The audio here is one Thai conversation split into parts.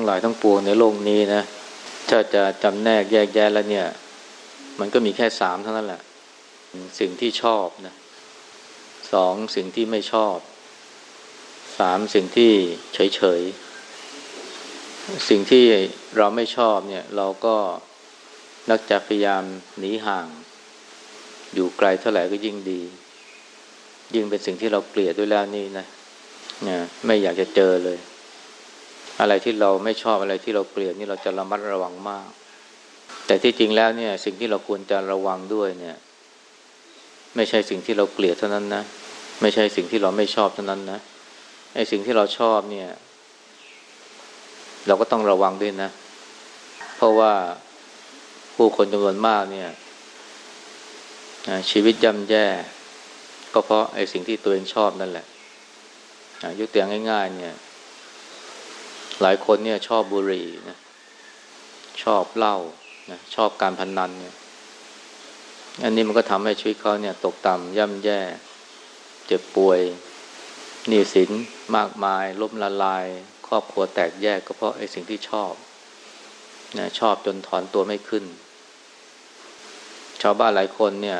งทั้งหลายทั้งปวงในโลกนี้นะถ้าจะจำแนกแยกแยะแล้วเนี่ย มันก็มีแค่สามเท่านั้นแหละ สิ่งที่ชอบนะสองสิ่งที่ไม่ชอบสามสิ่งที่เฉยเฉยสิ่งที่เราไม่ชอบเนี่ย เราก็นักจะพยายามหนีห่าง อยู่ไกลเท่าไหร่ก็ยิ่งดี ยิ่งเป็นสิ่งที่เราเกลียดด้วยแล้วนี่นะนี่ยไม่อยากจะเจอเลย อะไรที่เราไม่ชอบอะไรที่เราเกลียดนี่เราจะระมัดระวังมาก แต่ที่จริงแล้วเนี่ย สิ่งที่เราควรจะระวังด้วยเนี่ย ไม่ใช่สิ่งที่เราเกลียดเท่านั้นนะไม่ใช่สิ่งที่เราไม่ชอบเท่านั้นนะไอ้สิ่งที่เราชอบเนี่ย เราก็ต้องระวังด้วยนะ เพราะว่าผู้คนจำนวนมากเนี่ยชีวิตย่ำแย่ ก็เพราะไอ้สิ่งที่ตัวเองชอบนั่นแหละยกตัวอย่างง่าย ๆ เนี่ย หลายคนเนี่ยชอบบุหรี่นะชอบเหล้านะชอบการพนนันเนี่ยอันนี้มันก็ทำให้ชีวิตเขาเนี่ย ตกต่ำย่ำแย่ เจ็บป่วยหนี้สินมากมายล้มละลาย ครอบครัวแตกแยกก็เพราะไอ้สิ่งที่ชอบนะชอบจนถอนตัวไม่ขึ้น ชาวบ้านหลายคนเนี่ย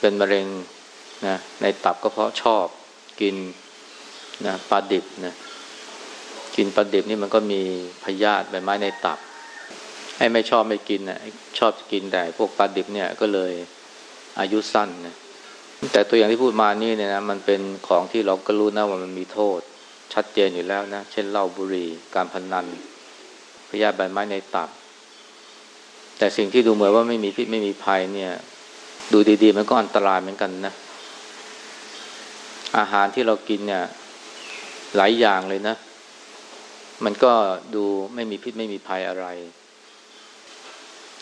เป็นมะเร็งนะในตับก็เพราะชอบกินนะปลาดิบนะ กินปลาดิบนี่มันก็มีพยาธิใบไม้ในตับ ให้ไม่ชอบไม่กินนะชอบกินแต่พวกปลาดิบเนี่ยก็เลยอายุสั้นนะแต่ตัวอย่างที่พูดมานี่เนี่ยนะมันเป็นของที่เราก็รู้นะว่ามันมีโทษ ชัดเจนอยู่แล้วนะ เช่นเหล้าบุหรี่การพนนัน พยาธิใบไม้ในตับ แต่สิ่งที่ดูเหมือนว่าไม่มีพิษไม่มีภัยเนี่ย ดูดีๆ มันก็อันตรายเหมือนกันนะ อาหารที่เรากินเนี่ย หลายอย่างเลยนะ มันก็ดูไม่มีพิษไม่มีภัยอะไร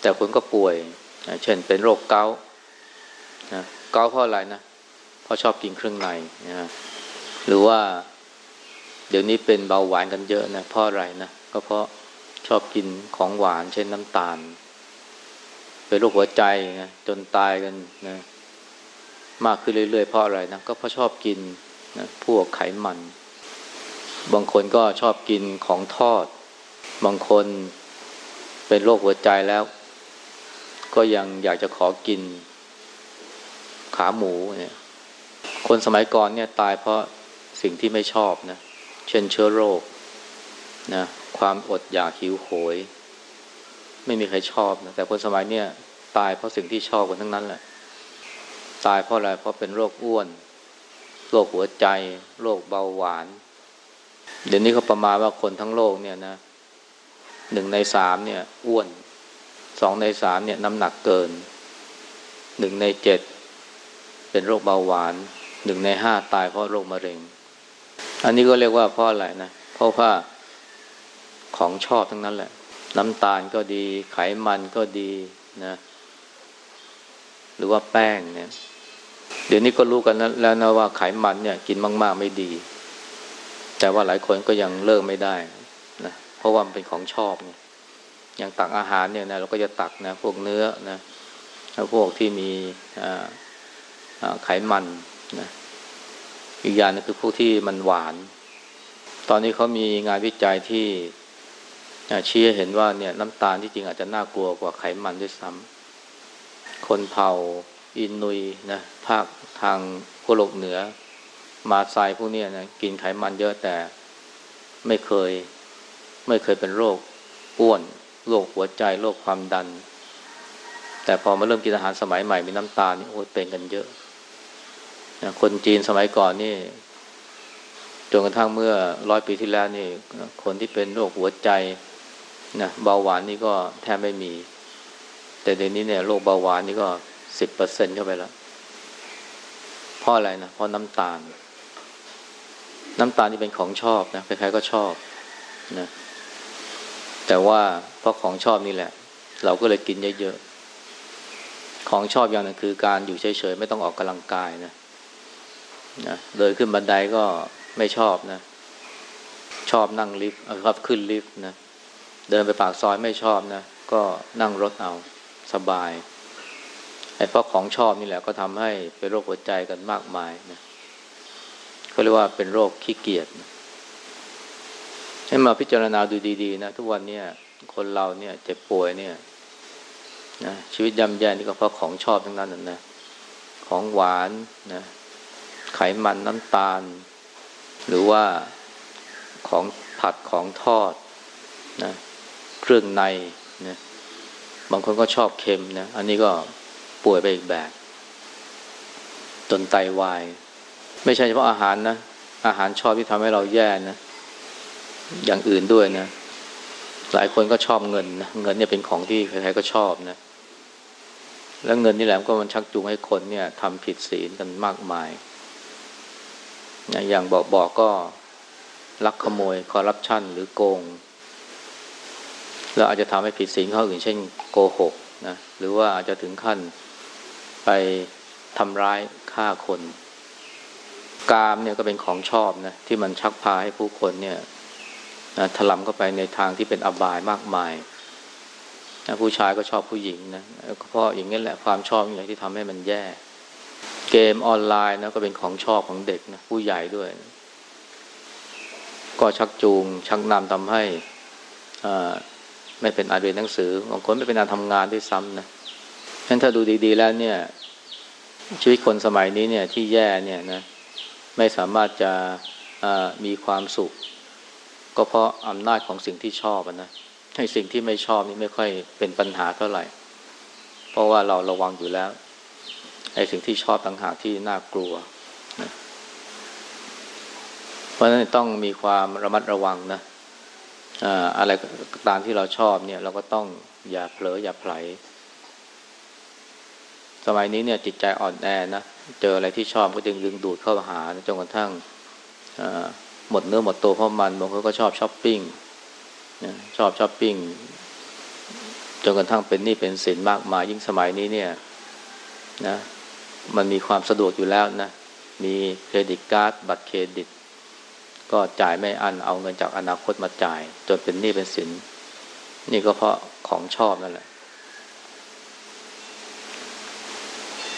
แต่คนก็ป่วย เช่นเป็นโรคเกาต์นะเกาเพราะอะไรนะเพราะชอบกินเครื่องในนะหรือว่า เดี๋ยวนี้เป็นเบาหวานกันเยอะนะเพราะอะไรนะก็เพราะชอบกินของหวาน เช่นน้ำตาล เป็นโรคหัวใจนะจนตายกันนะมากขึ้นเรื่อยๆเพราะอะไรนะก็เพราะชอบกินนะพวกไขมัน บางคนก็ชอบกินของทอด บางคนเป็นโรคหัวใจแล้ว ก็ยังอยากจะขอกินขาหมูเนี่ย คนสมัยก่อนเนี่ยตายเพราะสิ่งที่ไม่ชอบนะ เช่นเชื้อโรคนะความอดอยากหิวโหย ไม่มีใครชอบนะแต่คนสมัยเนี่ยตายเพราะสิ่งที่ชอบกันทั้งนั้นแหละ ตายเพราะอะไรเพราะเป็นโรคอ้วน โรคหัวใจ โรคเบาหวาน เดี๋ยวนี้เขาประมาณว่าคนทั้งโลกเนี่ยนะหนึ่งในสามเนี่ย อ้วนสองในสามเนี่ยน้ำหนักเกินหนึ่งในเจ็ดเป็นโรคเบาหวานหนึ่งในห้าตายเพราะโรคมะเร็ง อันนี้ก็เรียกว่าเพราะอะไรนะเพราะว่าของชอบทั้งนั้นแหละ น้ำตาลก็ดี ไขมันก็ดีนะ หรือว่าแป้งเนี่ย เดี๋ยวนี้ก็รู้กันแล้วนะว่าไขมันเนี่ย กินมาก ๆ ไม่ดี แต่ว่าหลายคนก็ยังเลิกไม่ได้นะเพราะว่ามันเป็นของชอบเนี่ยอย่างตักอาหารเนี่ยนะเราก็จะตักนะพวกเนื้อนะพวกที่มีไขมันนะอีกอย่างนึงคือพวกที่มันหวาน ตอนนี้เขามีงานวิจัยที่ชี้ให้เห็นว่าเนี่ยน้ำตาลที่จริงอาจจะน่ากลัวกว่าไขมันด้วยซ้ำคนเผ่าอินนุยนะภาคทางพวโลกเหนือ มาไซพวกนี้นะกินไขมันเยอะแต่ไม่เคย ไม่เคยเป็นโรคอ้วนโรคหัวใจโรคความดัน แต่พอมาเริ่มกินอาหารสมัยใหม่มีน้ำตาลนี่โอ้เป็นกันเยอะ คนจีนสมัยก่อนนี่จนกระทั่งเมื่อร้อยปีที่แล้วนี่ คนที่เป็นโรคหัวใจนะเบาหวานนี่ก็แทบไม่มี แต่เดี๋ยวนี้เนี่ยโรคเบาหวานนี่ก็สิบเปอร์เซ็นเข้าไปแล้วเพราะอะไรนะเพราะน้ำตาล น้ำตาลนี่เป็นของชอบนะใครๆก็ชอบนะแต่ว่าเพราะของชอบนี่แหละ เราก็เลยกินเยอะๆของชอบอย่างนึงคือการอยู่เฉยๆไม่ต้องออกกำลังกายนะนะเดินขึ้นบันไดก็ไม่ชอบนะ ชอบนั่งลิฟต์ชอบขึ้นลิฟต์นะเดินไปปากซอยไม่ชอบนะก็นั่งรถเอาสบายไอ้เพราะของชอบนี่แหละก็ทำให้เป็นโรคหัวใจกันมากมายนะ เขาเรียกว่าเป็นโรคขี้เกียจให้มาพิจารณาดูดีๆนะทุกวันเนี่ยคนเราเนี่ยเจ็บป่วยเนี่ยนะชีวิตย่ำแย่นี่ก็เพราะของชอบทั้งนั้นนะของหวานนะไขมันน้ำตาล หรือว่าของผัดของทอดนะเครื่องในนะบางคนก็ชอบเค็มนะอันนี้ก็ป่วยไปอีกแบบจนไตาวาย ไม่ใช่เฉพาะอาหารนะ อาหารชอบที่ทำให้เราแย่นะ อย่างอื่นด้วยนะ หลายคนก็ชอบเงินนะ เงินเนี่ยเป็นของที่ใครๆก็ชอบนะ แล้วเงินนี่แหละก็มันชักจูงให้คนเนี่ยทำผิดศีลกันมากมาย อย่างบอกบอกก็ลักขโมย คอร์รัปชันหรือโกง แล้วอาจจะทำให้ผิดศีลข้ออื่น เช่นโกหกนะ หรือว่าอาจจะถึงขั้นไปทำร้ายฆ่าคน กามเนี่ยก็เป็นของชอบนะที่มันชักพาให้ผู้คนเนี่ยถลำเข้าไปในทางที่เป็นอบายมากมายนะผู้ชายก็ชอบผู้หญิงนะเพราะอย่างนี้แหละความชอบอย่างที่ทำให้มันแย่ เกมออนไลน์นะก็เป็นของชอบของเด็กนะผู้ใหญ่ด้วยนะก็ชักจูง ชักนำทำให้ไม่เป็นอาเรียนหนังสือบางคนไม่เป็นอาทำงานด้วยซ้ำนะฉะนั้นถ้าดูดี ๆ แล้วเนี่ยชีวิตคนสมัยนี้เนี่ยที่แย่เนี่ยนะ ไม่สามารถจะมีความสุข ก็เพราะอำนาจของสิ่งที่ชอบนะให้สิ่งที่ไม่ชอบนี่ไม่ค่อยเป็นปัญหาเท่าไหร่ เพราะว่าเราระวังอยู่แล้วไอ้สิ่งที่ชอบต่างหากที่น่ากลัวนะเพราะฉะนั้นต้องมีความระมัดระวังนะอะไรตามที่เราชอบเนี่ย เราก็ต้องอย่าเผลออย่าไผลสมัยนี้เนี่ยจิตใจอ่อนแอนะ เจออะไรที่ชอบก็จึงดึงดูดเข้าหาจนกระทั่งหมดเนื้อหมดตัวเพราะมันบางคนก็ชอบช้อปปิ้งชอบช้อปปิ้งจนกระทั่งเป็นหนี้เป็นสินมากมายยิ่งสมัยนี้เนี่ยนะมันมีความสะดวกอยู่แล้วนะ มีเครดิตการ์ดบัตรเครดิต ก็จ่ายไม่อันเอาเงินจากอนาคตมาจ่าย จนเป็นหนี้เป็นสิน นี่ก็เพราะของชอบนั่นแหละ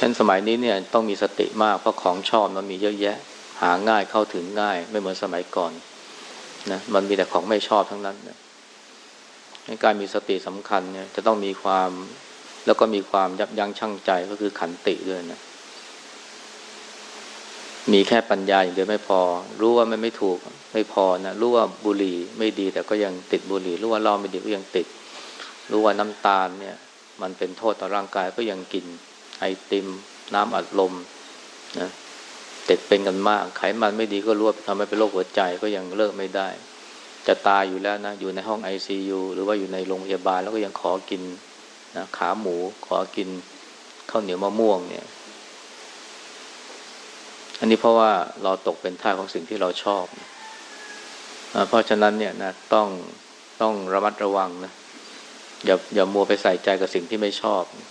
ท่านสมัยนี้เนี่ยต้องมีสติมากเพราะของชอบมันมีเยอะแยะ หาง่ายเข้าถึงง่าย ไม่เหมือนสมัยก่อนนะมันมีแต่ของไม่ชอบทั้งนั้นนะการมีสติสำคัญเนี่ยจะต้องมีความแล้วก็มีความยับยั้งชั่งใจก็คือขันติด้วยนะมีแค่ปัญญาอย่างเดียวไม่พอ รู้ว่ามันไม่ถูกไม่พอนะรู้ว่าบุหรี่ไม่ดีแต่ก็ยังติดบุหรี่รู้ว่าเหล้าไม่ดีก็ยังติด รู้ว่าน้ำตาลเนี่ย มันเป็นโทษต่อร่างกายก็ยังกิน ไอติม น้ำอัดลมนะติดเป็นกันมาก ไขมันไม่ดีก็รู้ว่าทำให้เป็นโรคหัวใจก็ยังเลิกไม่ได้ จะตายอยู่แล้วนะ อยู่ในห้องไอซียูหรือว่าอยู่ในโรงพยาบาลแล้วก็ยังขอกินนะขาหมูขอกินข้าวเหนียวมะม่วงเนี่ย อันนี้เพราะว่าเราตกเป็นท่าของสิ่งที่เราชอบ เพราะฉะนั้นเนี่ยนะต้องต้องระมัดระวังนะอย่าอย่ามัวไปใส่ใจกับสิ่งที่ไม่ชอบนะ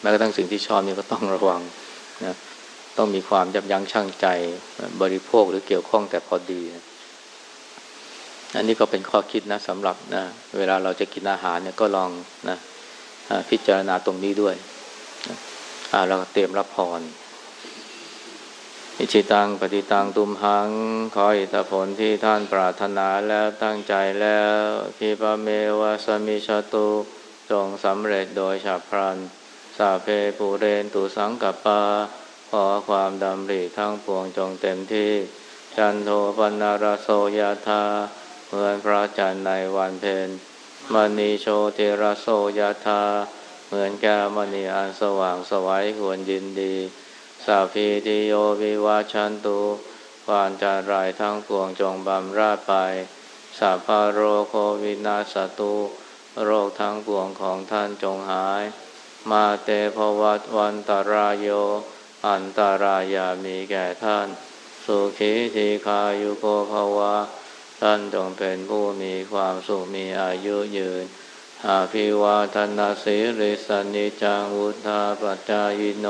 แม้กระทั่งสิ่งที่ชอบนี่ก็ต้องระวังนะต้องมีความยับยั้งชั่งใจบริโภคหรือเกี่ยวข้องแต่พอดีนะอันนี้ก็เป็นข้อคิดนะสำหรับนะเวลาเราจะกินอาหารเนี่ยก็ลองนะพิจารณาตรงนี้ด้วยนะเราเตรียมรับพรอิชิตังปฏิตังตุมหัง ขออิทธผลที่ท่านปรารถนาแล้วตั้งใจแล้วคิปเมวะสมิชตุจงสำเร็จโดยฉับพลัน สาเพปูเรนตุสังกปา ขอความดำริทั้งปวงจงเต็มที่ จันโทปนารโสยธาเหมือนพระจันทร์ในวันเพ็ญมณีโชติรโสยธาเหมือนแก้วมณีอันสว่างสวัยควรยินดี สาพีติโยวิวาชันตุความจารายทั้งปวงจงบำราดไปสัพพโรโควินาสตุ โรคทั้งปวงของท่านจงหาย มาเตภวัตวันตรายโย อันตารายามีแก่ท่าน สุขีทีคายุโกภวะ ท่านจงเป็นผู้มีความสุขมีอายุยืนอาภิวาทนาสิริสนิจังวุธาปัจจายโน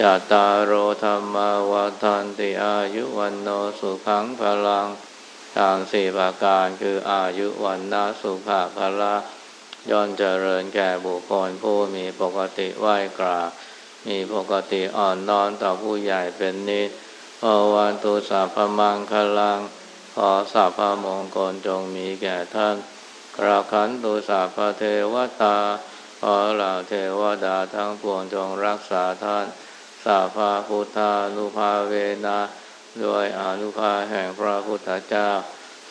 จัตตารโอธรรมวาทันติอายุวันโนสุขังพลังทางสี่ประการคืออายุวันนาสุภาพละ ย่อนเจริญแก่บุคคลผู้มีปกติไหวกราบมีปกติอ่อนน้อมต่อผู้ใหญ่เป็นนิสอวันตุสัพมังคลัง ขอสัพมงคลจงมีแก่ท่านกราขันตุสัพเทวตา ขอเหล่าเทวดาทั้งปวงจงรักษาท่านสัพพะพุทธานุภาเวนะด้วยอนุภาแห่งพระพุทธเจ้า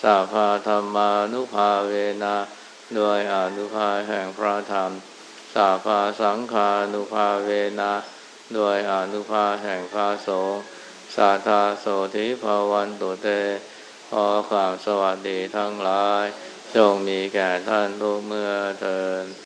สัพพะธรรมานุภาเวนะ ด้วยอนุภาแห่งพระธรรม สาภาสังคานุภาเวนะด้วยอนุภาแห่งพระสงฆ์สาธาโสธิภาวันตุเต ขอความสวัสดีทั้งหลาย จงมีแก่ท่านทุกเมื่อเทิน